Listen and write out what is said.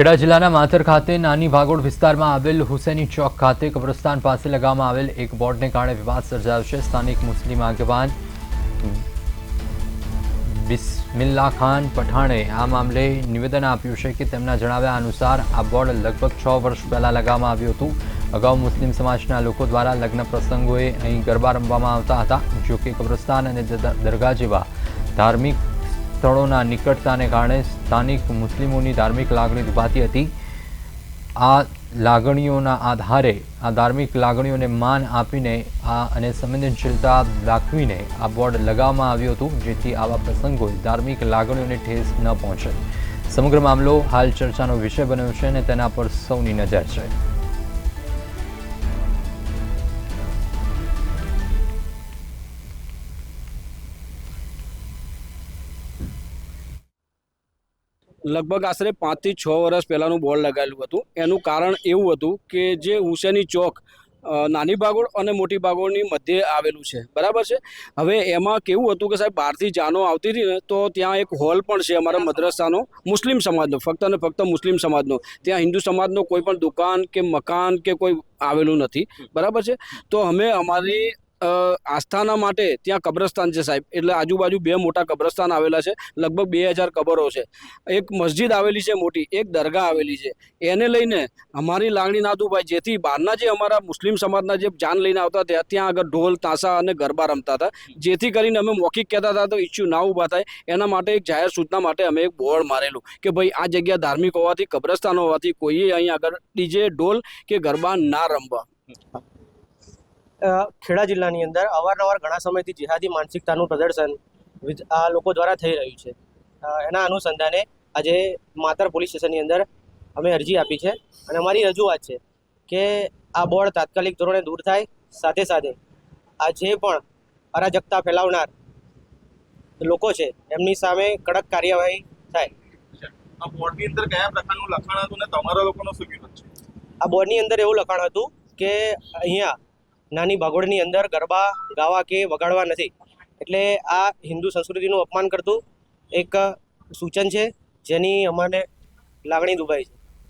ખેડા જિલ્લાના માથર ખાતે નાની ભાગોળ વિસ્તારમાં આવેલ હુસેની ચોક ખાતે કબ્રસ્તાન પાસે લગાવવામાં આવેલ એક બોર્ડને કારણે વિવાદ સર્જાયો છે. સ્થાનિક મુસ્લિમ આગેવાન બિસ્મિલ્લા ખાન પઠાણે આ મામલે નિવેદન આપ્યું છે કે તેમના જણાવ્યા અનુસાર આ બોર્ડ લગભગ છ વર્ષ પહેલાં લગાવવામાં આવ્યું હતું. અગાઉ મુસ્લિમ સમાજના લોકો દ્વારા લગ્ન પ્રસંગોએ અહીં ગરબા રમવામાં આવતા હતા જો કે કબ્રસ્તાન અને દરગાહ જેવા ધાર્મિક સ્થળોના નિકટતાને કારણે સ્થાનિક મુસ્લિમોની ધાર્મિક લાગણી દુભાતી હતી. આ લાગણીઓના આધારે, આ ધાર્મિક લાગણીઓને માન આપીને આ અને સંવેદનશીલતા દાખવીને આ બોર્ડ લગાવવામાં આવ્યું હતું, જેથી આવા પ્રસંગોએ ધાર્મિક લાગણીઓને ઠેસ ન પહોંચે. સમગ્ર મામલો હાલ ચર્ચાનો વિષય બન્યો છે અને તેના પર સૌની નજર છે. લગભગ આશરે પાંચથી છ વર્ષ પહેલાંનું બોર્ડ લગાવેલું હતું. એનું કારણ એવું હતું કે જે હુસેની ચોક નાની ભાગોળ અને મોટી ભાગોળની મધ્યે આવેલું છે. બરાબર છે? હવે એમાં કેવું હતું કે સાહેબ, બહારથી જાનો આવતી હતી ને, તો ત્યાં એક હોલ પણ છે અમારા મદ્રસાનો, મુસ્લિમ સમાજનો, ફક્ત અને ફક્ત મુસ્લિમ સમાજનો. ત્યાં હિન્દુ સમાજનો કોઈ પણ દુકાન કે મકાન કે કોઈ આવેલું નથી. બરાબર છે? તો અમે અમારી આસ્થાના માટે ત્યાં કબ્રસ્તાન છે સાહેબ. એટલે આજુબાજુ બે મોટા કબ્રસ્તાન આવેલા છે. લગભગ બે હજાર કબરો છે. એક મસ્જિદ આવેલી છે મોટી, એક દરગાહ આવેલી છે. એને લઈને અમારી લાગણી ના દુભાઈ જેથી બહારના જે અમારા મુસ્લિમ સમાજના જે જાન લઈને આવતા ત્યાં ત્યાં આગળ ઢોલ, તાસા અને ગરબા રમતા હતા. જેથી કરીને અમે મૌખિક કહેતા હતા, તો ઇસ્યુ ના ઊભા થાય. એના માટે એક જાહેર સૂચના માટે અમે એક બોર્ડ મારેલું કે ભાઈ, આ જગ્યા ધાર્મિક હોવાથી, કબ્રસ્તાન હોવાથી કોઈએ અહીં આગળ ડીજે, ઢોલ કે ગરબા ના રમવા. ખેડા જિલ્લાની અંદર અવારનવાર ઘણા સમયથી જિહાદી માનસિકતાનું પ્રદર્શન વિજ- આ લોકો દ્વારા થઈ રહ્યું છે. એના અનુસંધાને આજે માતર પોલીસ સ્ટેશનની અંદર અમે અરજી આપી છે અને અમારી રજૂઆત છે કે આ બોર્ડ તાત્કાલિક ધોરણે દૂર થાય સાથે સાથે આ જે પણ અરાજકતા ફેલાવનાર લોકો છે એમની સામે કડક કાર્યવાહી થાય. આ બોર્ડની અંદર કયા પ્રકારનું લખાણ હતું ને તમારા લોકોનો શું વિરોધ છે? આ બોર્ડની અંદર એવું લખાણ હતું કે અહીંયા નાની ભાગોળની અંદર ગરબા ગાવા કે વગાડવા નથી. એટલે આ હિન્દુ સંસ્કૃતિનું અપમાન કરતું એક સૂચન છે જેની અમને લાગણી દુભાઈ છે.